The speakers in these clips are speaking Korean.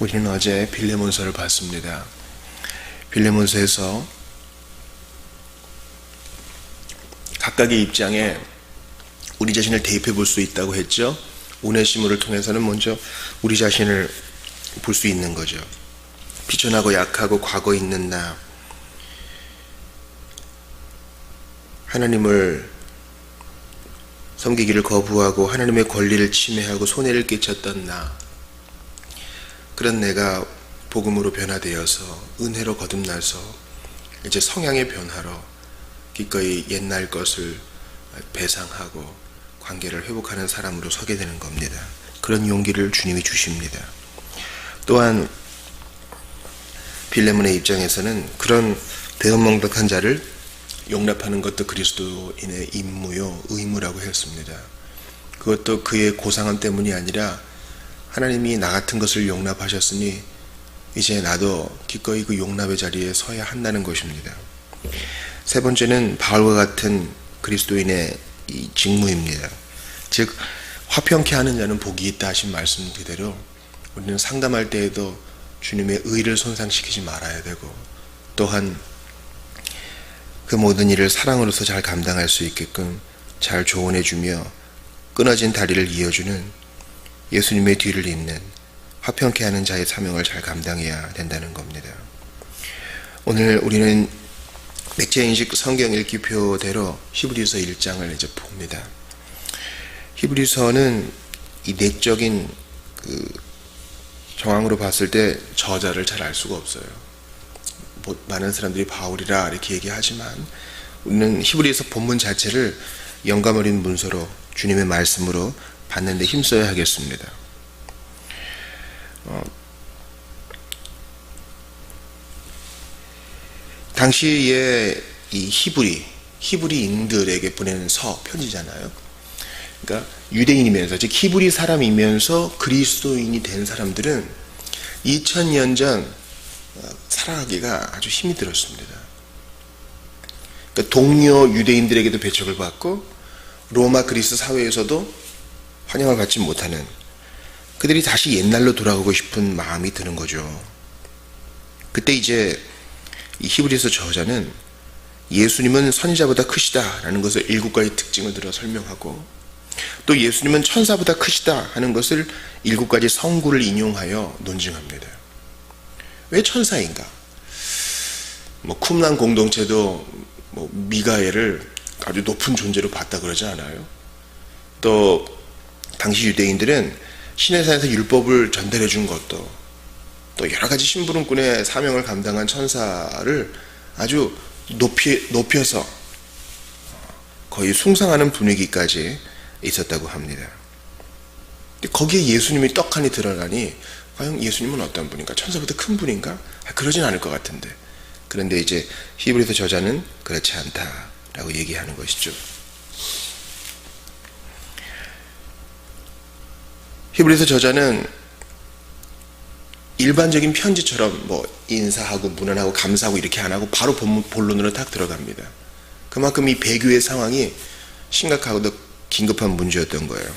우리는 어제 빌레몬서를 봤습니다. 빌레몬서에서 각각의 입장에 우리 자신을 대입해 볼 수 있다고 했죠. 오네시모를 통해서는 먼저 우리 자신을 볼 수 있는 거죠. 비천하고 약하고 과거 있는 나 하나님을 섬기기를 거부하고 하나님의 권리를 침해하고 손해를 끼쳤던 나 그런 내가 복음으로 변화되어서 은혜로 거듭나서 이제 성향의 변화로 기꺼이 옛날 것을 배상하고 관계를 회복하는 사람으로 서게 되는 겁니다. 그런 용기를 주님이 주십니다. 또한 빌레몬의 입장에서는 그런 대언망덕한 자를 용납하는 것도 그리스도인의 임무요 의무라고 했습니다. 그것도 그의 고상함 때문이 아니라 하나님이 나 같은 것을 용납하셨으니 이제 나도 기꺼이 그 용납의 자리에 서야 한다는 것입니다. 세 번째는 바울과 같은 그리스도인의 이 직무입니다. 즉 화평케 하는 자는 복이 있다 하신 말씀 그대로 우리는 상담할 때에도 주님의 의를 손상시키지 말아야 되고 또한 그 모든 일을 사랑으로서 잘 감당할 수 있게끔 잘 조언해 주며 끊어진 다리를 이어주는 예수님의 뒤를 잇는 화평케 하는 자의 사명을 잘 감당해야 된다는 겁니다. 오늘 우리는 맥제인식 성경 읽기표대로 히브리서 1장을 이제 봅니다. 히브리서는 이 내적인 그 정황으로 봤을 때 저자를 잘 알 수가 없어요. 뭐 많은 사람들이 바울이라 이렇게 얘기하지만 우리는 히브리서 본문 자체를 영감 어린 문서로 주님의 말씀으로 받는데 힘써야 하겠습니다. 어, 당시에 이 히브리 히브리인들에게 보내는 서 편지잖아요. 그러니까 유대인이면서 즉 히브리 사람이면서 그리스도인이 된 사람들은 2000년 전 살아가기가 아주 힘이 들었습니다. 그러니까 동료 유대인들에게도 배척을 받고 로마 그리스 사회에서도 환영을 받지 못하는 그들이 다시 옛날로 돌아가고 싶은 마음이 드는 거죠. 그때 이제 이 히브리서 저자는 예수님은 선지자보다 크시다라는 것을 일곱 가지 특징을 들어 설명하고 또 예수님은 천사보다 크시다 하는 것을 일곱 가지 성구를 인용하여 논증합니다. 왜 천사인가? 뭐 쿰란 공동체도 뭐 미가엘을 아주 높은 존재로 봤다 그러지 않아요? 또 당시 유대인들은 시내산에서 율법을 전달해 준 것도 또 여러 가지 심부름꾼의 사명을 감당한 천사를 아주 높이 높여서 거의 숭상하는 분위기까지 있었다고 합니다. 거기에 예수님이 떡하니 드러나니 과연 예수님은 어떤 분인가? 천사보다 큰 분인가? 그러진 않을 것 같은데. 그런데 이제 히브리서 저자는 그렇지 않다라고 얘기하는 것이죠. 히브리서 저자는 일반적인 편지처럼 뭐 인사하고 문안하고 감사하고 이렇게 안 하고 바로 본론으로 딱 들어갑니다. 그만큼 이 배교의 상황이 심각하고도 긴급한 문제였던 거예요.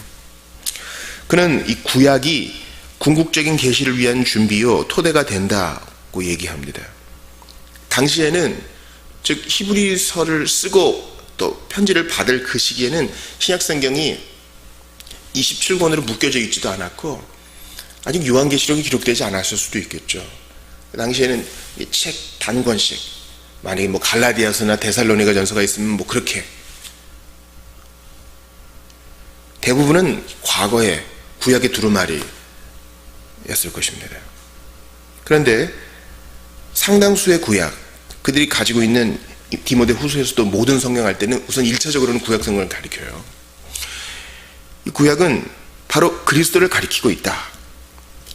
그는 이 구약이 궁극적인 계시를 위한 준비요 토대가 된다고 얘기합니다. 당시에는 즉 히브리서를 쓰고 또 편지를 받을 그 시기에는 신약 성경이 27권으로 묶여져 있지도 않았고 아직 요한계시록이 기록되지 않았을 수도 있겠죠. 그 당시에는 책 단권씩 만약에 뭐 갈라디아서나 데살로니가 전서가 있으면 뭐 그렇게 대부분은 과거의 구약의 두루마리였을 것입니다. 그런데 상당수의 구약 그들이 가지고 있는 디모데 후서에서도 모든 성경 할 때는 우선 1차적으로는 구약 성경을 가리켜요. 이 구약은 바로 그리스도를 가리키고 있다.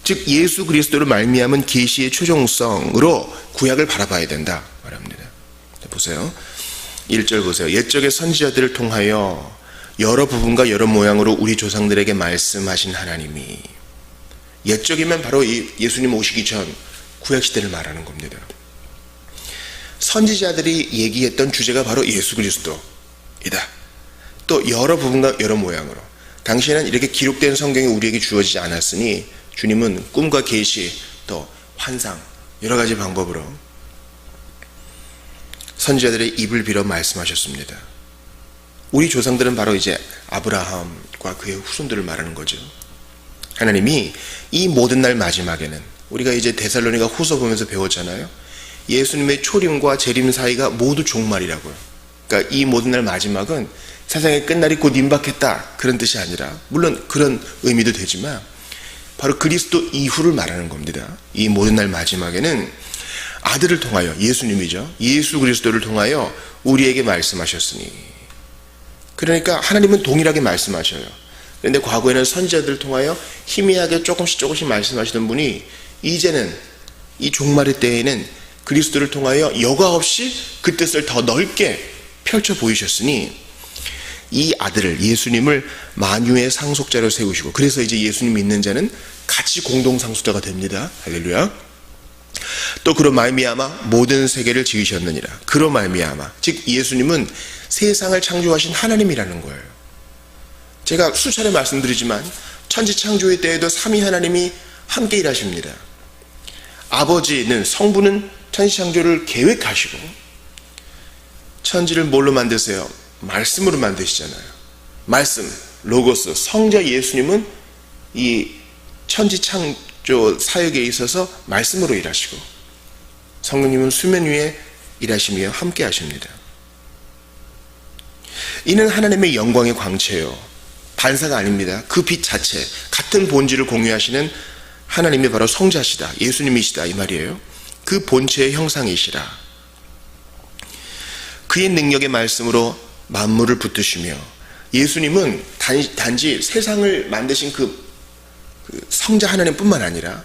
즉 예수 그리스도를 말미암은 계시의 최종성으로 구약을 바라봐야 된다 말합니다. 보세요. 1절 보세요. 옛적의 선지자들을 통하여 여러 부분과 여러 모양으로 우리 조상들에게 말씀하신 하나님이 옛적이면 바로 예수님 오시기 전 구약 시대를 말하는 겁니다. 선지자들이 얘기했던 주제가 바로 예수 그리스도이다. 또 여러 부분과 여러 모양으로 당시에는 이렇게 기록된 성경이 우리에게 주어지지 않았으니 주님은 꿈과 계시 또 환상 여러 가지 방법으로 선지자들의 입을 빌어 말씀하셨습니다. 우리 조상들은 바로 이제 아브라함과 그의 후손들을 말하는 거죠. 하나님이 이 모든 날 마지막에는 우리가 이제 데살로니가 후서 보면서 배웠잖아요. 예수님의 초림과 재림 사이가 모두 종말이라고요. 그러니까 이 모든 날 마지막은 세상의 끝날이 곧 임박했다 그런 뜻이 아니라 물론 그런 의미도 되지만 바로 그리스도 이후를 말하는 겁니다. 이 모든 날 마지막에는 아들을 통하여 예수님이죠. 예수 그리스도를 통하여 우리에게 말씀하셨으니 그러니까 하나님은 동일하게 말씀하셔요. 그런데 과거에는 선지자들을 통하여 희미하게 조금씩 조금씩 말씀하시던 분이 이제는 이 종말의 때에는 그리스도를 통하여 여과 없이 그 뜻을 더 넓게 펼쳐 보이셨으니 이 아들을 예수님을 만유의 상속자로 세우시고 그래서 이제 예수님 믿는 자는 같이 공동 상속자가 됩니다. 할렐루야. 또 그로 말미암아 모든 세계를 지으셨느니라. 그로 말미암아 즉 예수님은 세상을 창조하신 하나님이라는 거예요. 제가 수차례 말씀드리지만 천지 창조의 때에도 삼위 하나님이 함께 일하십니다. 아버지는 성부는 천지 창조를 계획하시고 천지를 뭘로 만드세요? 말씀으로 만드시잖아요. 말씀, 로고스, 성자 예수님은 이 천지 창조 사역에 있어서 말씀으로 일하시고 성령님은 수면 위에 일하시며 함께 하십니다. 이는 하나님의 영광의 광채요. 반사가 아닙니다. 그 빛 자체, 같은 본질을 공유하시는 하나님이 바로 성자시다. 예수님이시다. 이 말이에요. 그 본체의 형상이시라. 그의 능력의 말씀으로 만물을 붙드시며 예수님은 단지 세상을 만드신 그, 그 성자 하나님뿐만 아니라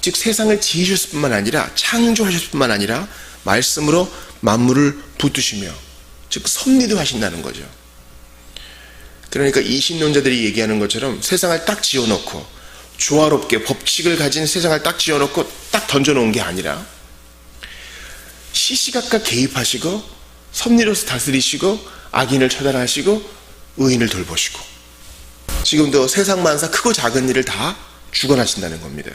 즉 세상을 지으셨을 뿐만 아니라 창조하셨을 뿐만 아니라 말씀으로 만물을 붙드시며 즉 섭리도 하신다는 거죠. 그러니까 이 신론자들이 얘기하는 것처럼 세상을 딱 지어놓고 조화롭게 법칙을 가진 세상을 딱 지어놓고 딱 던져놓은 게 아니라 시시각각 개입하시고 섭리로서 다스리시고 악인을 처단하시고 의인을 돌보시고 지금도 세상 만사 크고 작은 일을 다 주관하신다는 겁니다.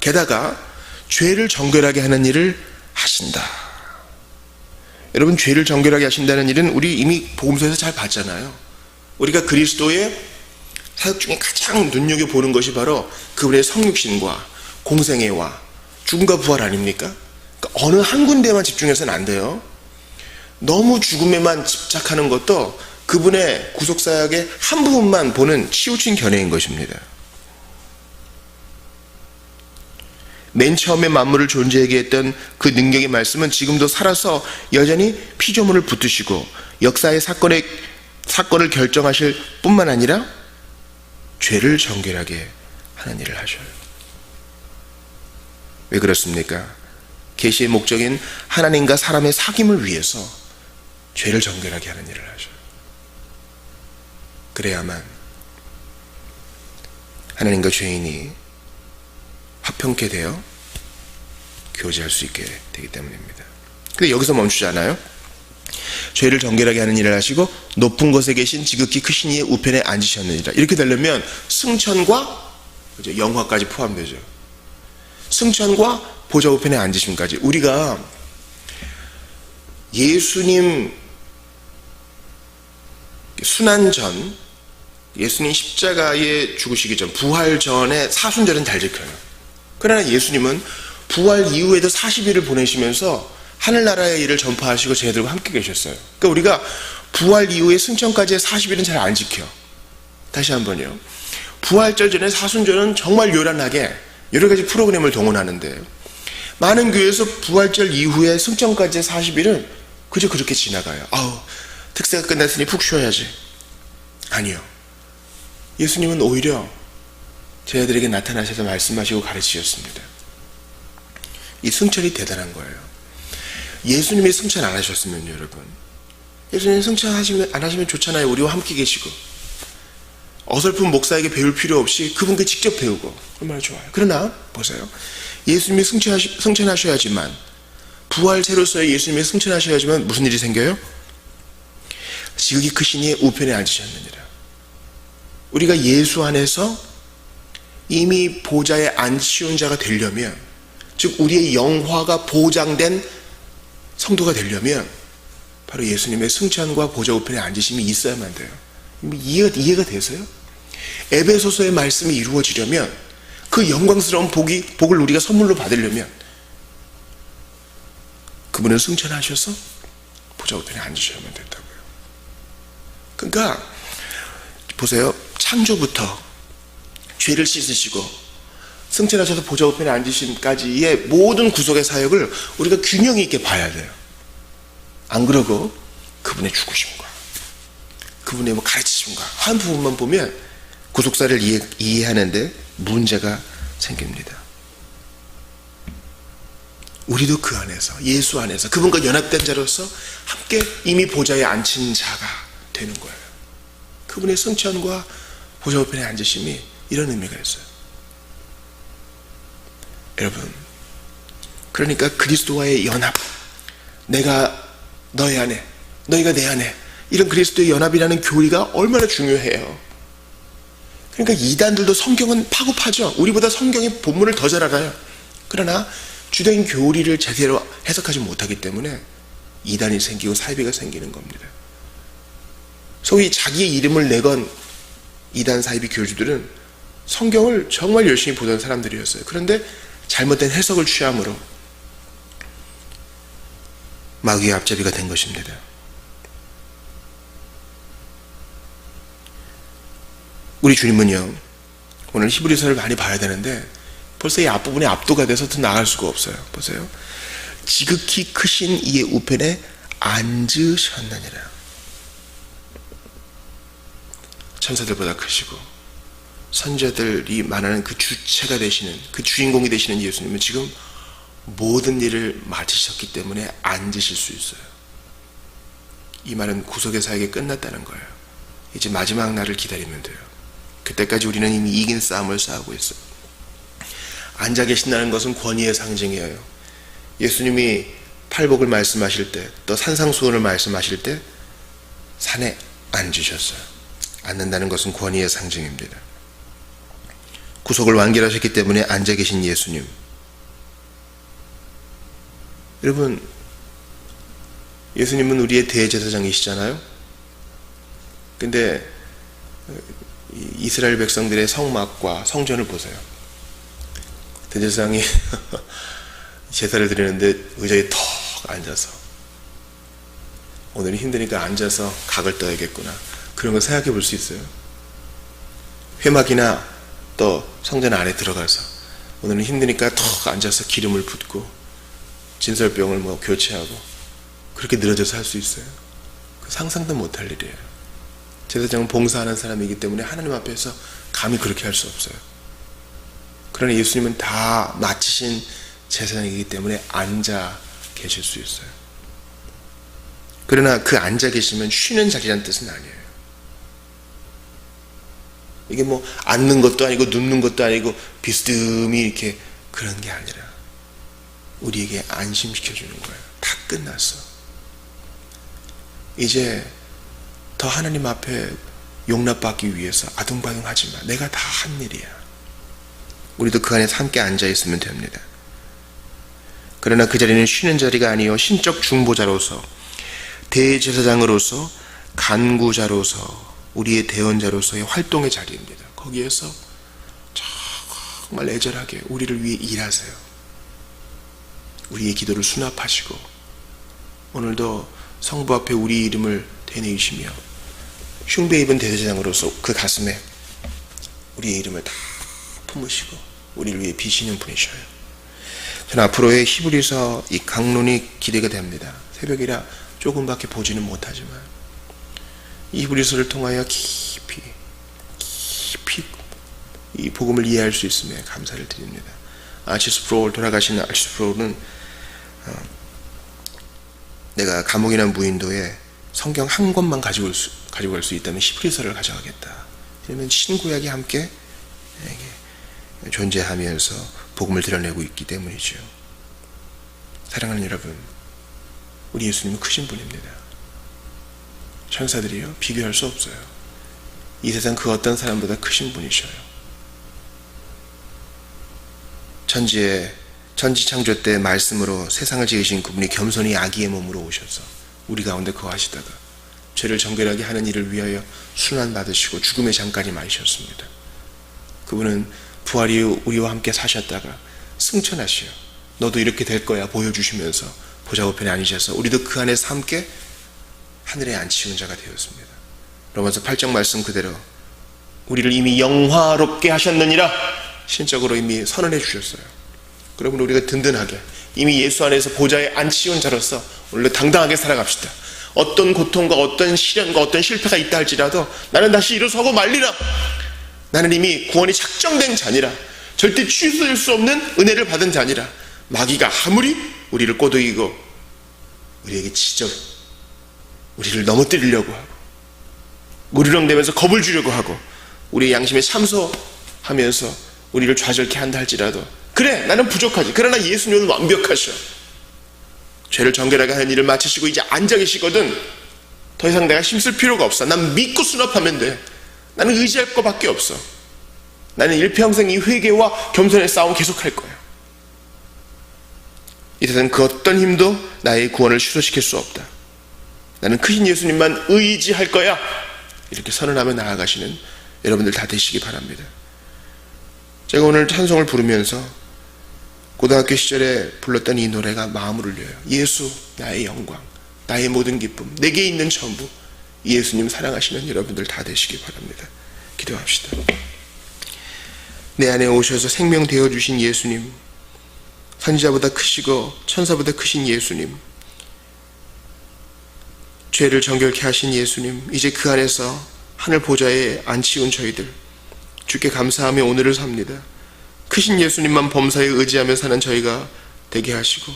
게다가 죄를 정결하게 하는 일을 하신다. 여러분 죄를 정결하게 하신다는 일은 우리 이미 복음서에서 잘 봤잖아요. 우리가 그리스도의 사역 중에 가장 눈여겨 보는 것이 바로 그분의 성육신과 공생애와 죽음과 부활 아닙니까? 어느 한 군데만 집중해서는 안 돼요. 너무 죽음에만 집착하는 것도 그분의 구속사역의 한 부분만 보는 치우친 견해인 것입니다. 맨 처음에 만물을 존재하게 했던 그 능력의 말씀은 지금도 살아서 여전히 피조물을 붙드시고 역사의 사건의 사건을 결정하실 뿐만 아니라 죄를 정결하게 하는 일을 하셔요. 왜 그렇습니까? 계시의 목적인 하나님과 사람의 사귐을 위해서 죄를 정결하게 하는 일을 하셔요. 그래야만 하나님과 죄인이 화평케 되어 교제할 수 있게 되기 때문입니다. 근데 여기서 멈추지 않아요. 죄를 정결하게 하는 일을 하시고 높은 곳에 계신 지극히 크신 이의 우편에 앉으셨느니라. 이렇게 되려면 승천과 영화까지 포함되죠. 승천과 보좌 우편에 앉으심까지 우리가 예수님 순환 전 예수님 십자가에 죽으시기 전 부활 전에 사순절은 잘 지켜요. 그러나 예수님은 부활 이후에도 40일을 보내시면서 하늘나라의 일을 전파하시고 쟤네들과 함께 계셨어요. 그러니까 우리가 부활 이후에 승천까지의 40일은 잘 안 지켜. 다시 한번요. 부활절 전에 사순절은 정말 요란하게 여러 가지 프로그램을 동원하는데 많은 교회에서 부활절 이후에 승천까지의 40일은 그저 그렇게 지나가요. 아우, 특세가 끝났으니 푹 쉬어야지. 아니요. 예수님은 오히려 저희들에게 나타나셔서 말씀하시고 가르치셨습니다. 이 승천이 대단한 거예요. 예수님이 승천 안 하셨으면요, 여러분. 예수님 승천 안 하시면 좋잖아요. 우리와 함께 계시고. 어설픈 목사에게 배울 필요 없이 그분께 직접 배우고. 얼마나 좋아요. 그러나, 보세요. 예수님이 승천하시, 승천하셔 야지만, 부활체로서의 예수님이 승천하셔야지만 무슨 일이 생겨요? 지극히 이의 우편에 앉으셨느니라. 우리가 예수 안에서 이미 보좌에 앉히운 자가 되려면 즉 우리의 영화가 보장된 성도가 되려면 바로 예수님의 승천과 보좌 우편에 앉으심이 있어야만 돼요. 이해가, 이해가 되세요? 에베소서의 말씀이 이루어지려면 그 영광스러운 복이, 복을 우리가 선물로 받으려면 그분은 승천하셔서 보좌 우편에 앉으셔야만 된다고요. 그러니까 보세요. 창조부터 죄를 씻으시고 승천하셔서 보좌 우편에 앉으심까지의 모든 구속의 사역을 우리가 균형 있게 봐야 돼요. 안 그러고 그분의 죽으심과 그분의 뭐 가르치심과 한 부분만 보면 구속사를 이해, 이해하는데 문제가 생깁니다. 우리도 그 안에서 예수 안에서 그분과 연합된 자로서 함께 이미 보좌에 앉힌 자가 되는 거예요. 그분의 승천과 보좌 우편에 앉으심이 이런 의미가 있어요. 여러분, 그러니까 그리스도와의 연합, 내가 너희 안에, 너희가 내 안에, 이런 그리스도의 연합이라는 교리가 얼마나 중요해요. 그러니까 이단들도 성경은 파고파죠. 우리보다 성경의 본문을 더 잘 알아요. 그러나 주된 교리를 제대로 해석하지 못하기 때문에 이단이 생기고 사이비가 생기는 겁니다. 소위 자기의 이름을 내건 이단 사이비 교주들은 성경을 정말 열심히 보던 사람들이었어요. 그런데 잘못된 해석을 취함으로 마귀의 앞잡이가 된 것입니다. 우리 주님은요, 오늘 히브리서를 많이 봐야 되는데 벌써 이 앞부분에 압도가 돼서 더 나갈 수가 없어요. 보세요. 지극히 크신 이의 우편에 앉으셨느니라. 천사들보다 크시고 선자들이 말하는 그 주체가 되시는 그 주인공이 되시는 예수님은 지금 모든 일을 마치셨기 때문에 앉으실 수 있어요. 이 말은 구속의 사역이 끝났다는 거예요. 이제 마지막 날을 기다리면 돼요. 그때까지 우리는 이미 이긴 싸움을 싸우고 있어요. 앉아 계신다는 것은 권위의 상징이에요. 예수님이 팔복을 말씀하실 때, 또 산상수훈을 말씀하실 때 산에 앉으셨어요. 앉는다는 것은 권위의 상징입니다. 구속을 완결하셨기 때문에 앉아 계신 예수님. 여러분, 예수님은 우리의 대제사장이시잖아요? 근데 이스라엘 백성들의 성막과 성전을 보세요. 대제사장이 제사를 드리는데 의자에 턱 앉아서 오늘은 힘드니까 앉아서 각을 떠야겠구나. 그런 거 생각해 볼 수 있어요. 회막이나 또 성전 안에 들어가서 오늘은 힘드니까 턱 앉아서 기름을 붓고 진설병을 뭐 교체하고 그렇게 늘어져서 할 수 있어요. 그 상상도 못할 일이에요. 제사장은 봉사하는 사람이기 때문에 하나님 앞에서 감히 그렇게 할 수 없어요. 그러나 예수님은 다 마치신 제사장이기 때문에 앉아 계실 수 있어요. 그러나 그 앉아 계시면 쉬는 자리라는 뜻은 아니에요. 이게 뭐 앉는 것도 아니고 눕는 것도 아니고 비스듬히 이렇게 그런 게 아니라 우리에게 안심시켜 주는 거예요. 다 끝났어. 이제 더 하나님 앞에 용납받기 위해서 아둥바둥하지 마. 내가 다 한 일이야. 우리도 그 안에서 함께 앉아 있으면 됩니다. 그러나 그 자리는 쉬는 자리가 아니요 신적 중보자로서 대제사장으로서 간구자로서 우리의 대언자로서의 활동의 자리입니다. 거기에서 정말 애절하게 우리를 위해 일하세요. 우리의 기도를 수납하시고 오늘도 성부 앞에 우리 이름을 대내시며 흉배 입은 대제사장으로서 그 가슴에 우리의 이름을 다 품으시고 우리를 위해 비시는 분이셔요. 저는 앞으로의 히브리서 이 강론이 기대가 됩니다. 새벽이라 조금밖에 보지는 못하지만 이 히브리서를 통하여 깊이 깊이 이 복음을 이해할 수 있음에 감사를 드립니다. 아치스 프로울 돌아가신 아치스 프로울은 어, 내가 감옥이나 무인도에 성경 한 권만 가지고 수, 가지고 갈 수 있다면 히브리서를 가져가겠다. 이러면 신구약이 함께 존재하면서 복음을 드러내고 있기 때문이죠. 사랑하는 여러분, 우리 예수님은 크신 분입니다. 천사들이요 비교할 수 없어요. 이 세상 그 어떤 사람보다 크신 분이셔요. 천지에 천지 창조 때 말씀으로 세상을 지으신 그분이 겸손히 아기의 몸으로 오셔서 우리 가운데 거하시다가 죄를 정결하게 하는 일을 위하여 순환 받으시고 죽음의 잠깐이 마셨습니다. 그분은 부활이 우리와 함께 사셨다가 승천하시어 너도 이렇게 될 거야 보여주시면서 보좌우편에 앉으셔서 우리도 그 안에서 함께 하늘에 앉히는 자가 되었습니다. 로마서 8장 말씀 그대로 우리를 이미 영화롭게 하셨느니라 신적으로 이미 선언해 주셨어요. 그러면 우리가 든든하게 이미 예수 안에서 보좌에 앉히온 자로서 오늘도 당당하게 살아갑시다. 어떤 고통과 어떤 시련과 어떤 실패가 있다 할지라도 나는 다시 일어서고 말리라. 나는 이미 구원이 작정된 자니라. 절대 취소될 수 없는 은혜를 받은 자니라. 마귀가 아무리 우리를 꼬드기고 우리에게 지적, 우리를 넘어뜨리려고 하고 우리렁대면서 겁을 주려고 하고 우리의 양심에 참소하면서 우리를 좌절케 한다 할지라도 그래 나는 부족하지 그러나 예수님은 완벽하셔 죄를 정결하게 하는 일을 마치시고 이제 앉아 계시거든. 더 이상 내가 힘쓸 필요가 없어. 난 믿고 수납하면 돼. 나는 의지할 것밖에 없어. 나는 일평생 이 회개와 겸손의 싸움 계속할 거야. 이 세상 그 어떤 힘도 나의 구원을 취소시킬 수 없다. 나는 크신 예수님만 의지할 거야. 이렇게 선언하며 나아가시는 여러분들 다 되시기 바랍니다. 제가 오늘 찬송을 부르면서 고등학교 시절에 불렀던 이 노래가 마음을 울려요. 예수, 나의 영광, 나의 모든 기쁨, 내게 있는 전부, 예수님 사랑하시는 여러분들 다 되시기 바랍니다. 기도합시다. 내 안에 오셔서 생명 되어 주신 예수님, 선지자보다 크시고 천사보다 크신 예수님, 죄를 정결케 하신 예수님, 이제 그 안에서 하늘 보좌에 앉히운 저희들, 주께 감사하며 오늘을 삽니다. 크신 예수님만 범사에 의지하며 사는 저희가 되게 하시고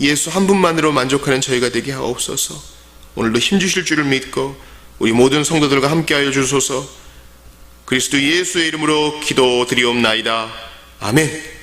예수 한 분만으로 만족하는 저희가 되게 하옵소서. 오늘도 힘주실 줄을 믿고 우리 모든 성도들과 함께하여 주소서. 그리스도 예수의 이름으로 기도드리옵나이다. 아멘.